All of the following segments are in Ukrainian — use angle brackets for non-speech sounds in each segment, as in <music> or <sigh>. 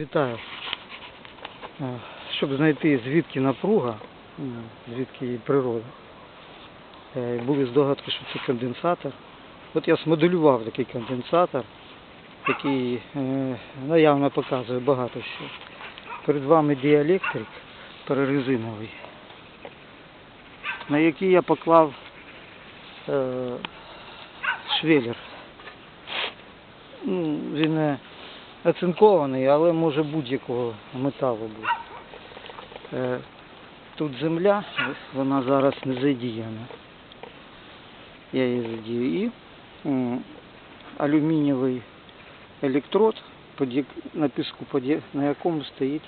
Вітаю. Е, Щоб знайти звідки напруга, звідки її природа, е, були здогадки, що це конденсатор. От я смоделював такий конденсатор, який е, наявно показує багато що. Перед вами діелектрик перерезиновий, на який я поклав е, швеллер. Ну, він оцинкований, але може будь-якого металу бути. Е, Тут земля, вона зараз не задіяна. Я її задію. І алюмінієвий електрод на піску, на якому стоїть,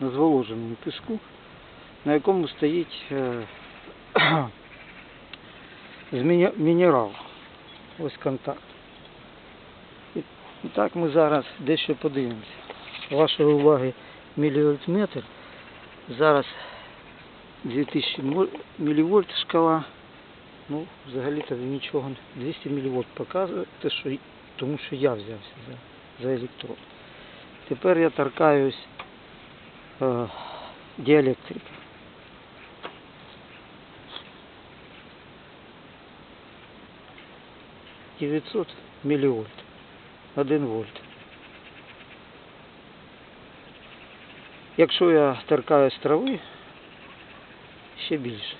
на зволоженому піску, на якому стоїть е, <clears throat> мінерал. Ось контакт. І так ми зараз дещо подивимося. Вашої уваги мілівольтметр. Зараз 2000 мо- мілівольт шкала. Ну, взагалі-то нічого. 200 мілівольт показує, тому що я взявся за, за електрод. Тепер я торкаюсь е, діелектрики. Дев'ятсот мілівольт. 1 вольт. Якщо я торкаюсь трави, ще більше.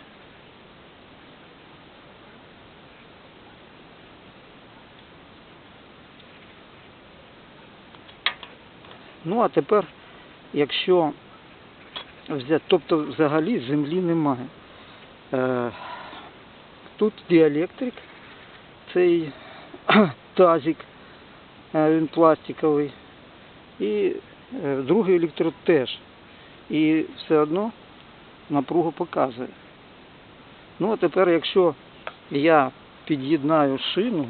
Ну а тепер, якщо взяти, тобто взагалі землі немає. Е, тут діелектрик, цей <clears throat> тазик, він пластиковий. І е, другий електрод теж. І все одно напругу показує. Ну а тепер, якщо я під'єднаю шину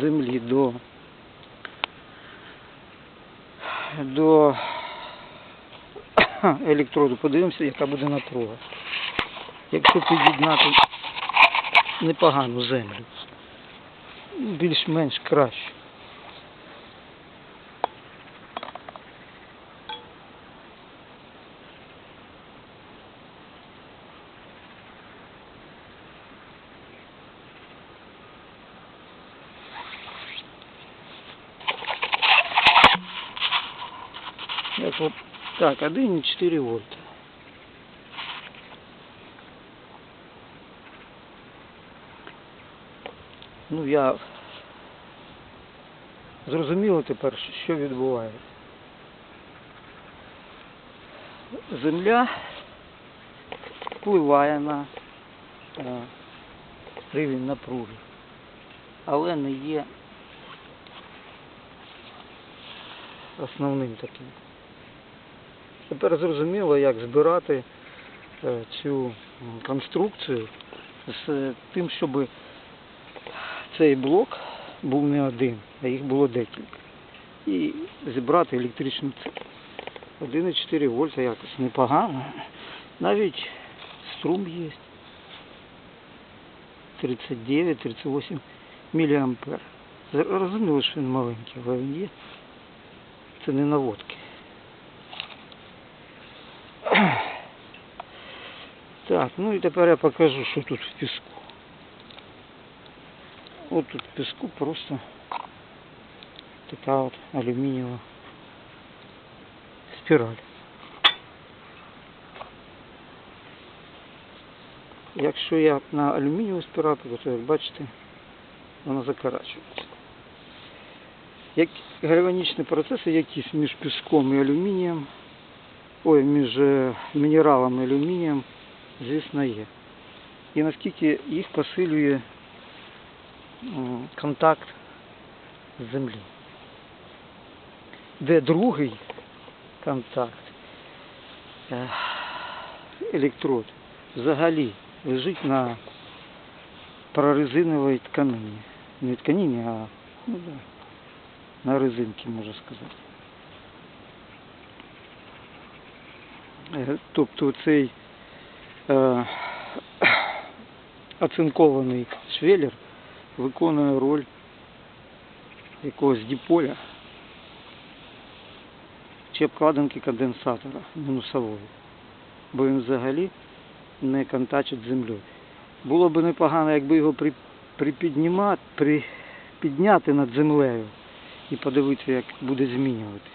землі до, до <coughs> електроду, подивимося, яка буде напруга. Якщо під'єднати непогану землю, більш-менш краще. Як от, так, 1,4 вольта. Ну, я зрозуміло тепер, що відбувається. Земля впливає на е, рівень напруги, але не є основним таким. Тепер зрозуміло, як збирати е, цю конструкцію з тим, щоб цей блок був не один, а їх було декілька. І зібрати електричну цепь. 1,4 вольта якось непогано. Навіть струм є. 39-38 міліампер. Зрозуміло, що він маленький, але він є. Це не наводки. Так, ну і тепер я покажу, що тут в піску. От тут в піску просто така от алюмінієва спіраль. Якщо я на алюмінієву спіраль, то як бачите, вона закорачується. Як гальванічні процеси якісь між піском і алюмінієм, ой, між е, мінералом і алюмінієм, звісно, є. І наскільки їх посилює контакт з землі. Де другий контакт, е, електрод, взагалі лежить на прорезиновій тканині. Не тканині, а ну, да, на резинці, можна сказати. Е, Тобто цей е, оцинкований швеллер виконує роль якогось діполя чи обкладинки конденсатора мінусової. Бо він взагалі не контачить з землею. Було б непогано, якби його при, припіднімати, при, підняти над землею і подивитися, як буде змінюватись.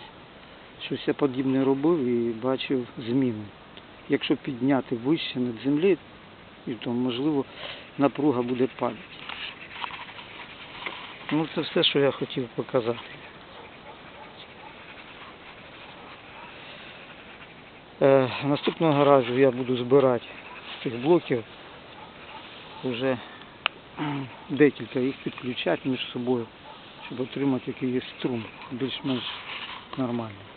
Щось я подібне робив і бачив зміни. Якщо підняти вище над землею, і то можливо напруга буде падати. Ну це все, що я хотів показати. Е, наступного разу я буду збирати з цих блоків вже декілька їх підключати між собою, щоб отримати якийсь струм більш-менш нормальний.